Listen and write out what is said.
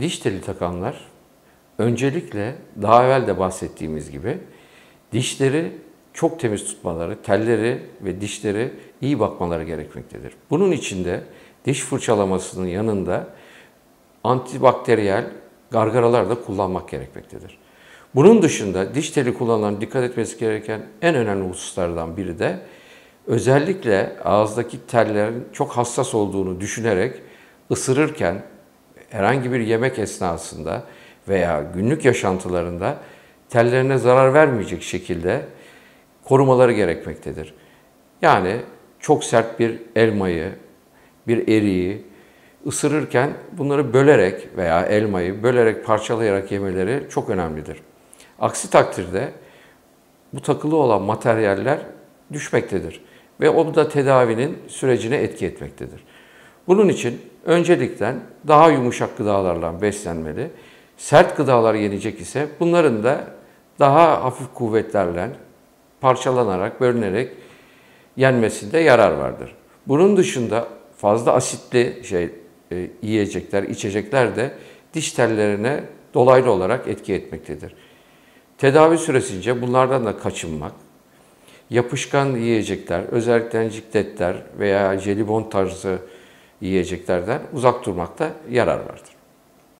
Diş teli takanlar öncelikle daha evvel de bahsettiğimiz gibi dişleri çok temiz tutmaları, telleri ve dişleri iyi bakmaları gerekmektedir. Bunun için de diş fırçalamasının yanında antibakteriyel gargaralar da kullanmak gerekmektedir. Bunun dışında diş teli kullanılan dikkat etmesi gereken en önemli hususlardan biri de özellikle ağızdaki tellerin çok hassas olduğunu düşünerek ısırırken herhangi bir yemek esnasında veya günlük yaşantılarında tellerine zarar vermeyecek şekilde korumaları gerekmektedir. Yani çok sert bir elmayı, bir eriği ısırırken bunları bölerek veya elmayı bölerek parçalayarak yemeleri çok önemlidir. Aksi takdirde bu takılı olan materyaller düşmektedir ve o da tedavinin sürecine etki etmektedir. Bunun için öncelikle daha yumuşak gıdalarla beslenmeli. Sert gıdalar yenecek ise bunların da daha hafif kuvvetlerle parçalanarak, bölünerek yenmesinde yarar vardır. Bunun dışında fazla asitli şey e, yiyecekler, içecekler de diş tellerine dolaylı olarak etki etmektedir. Tedavi süresince bunlardan da kaçınmak, yapışkan yiyecekler, özellikle cikletler veya jelibon tarzı yiyeceklerden uzak durmakta yarar vardır.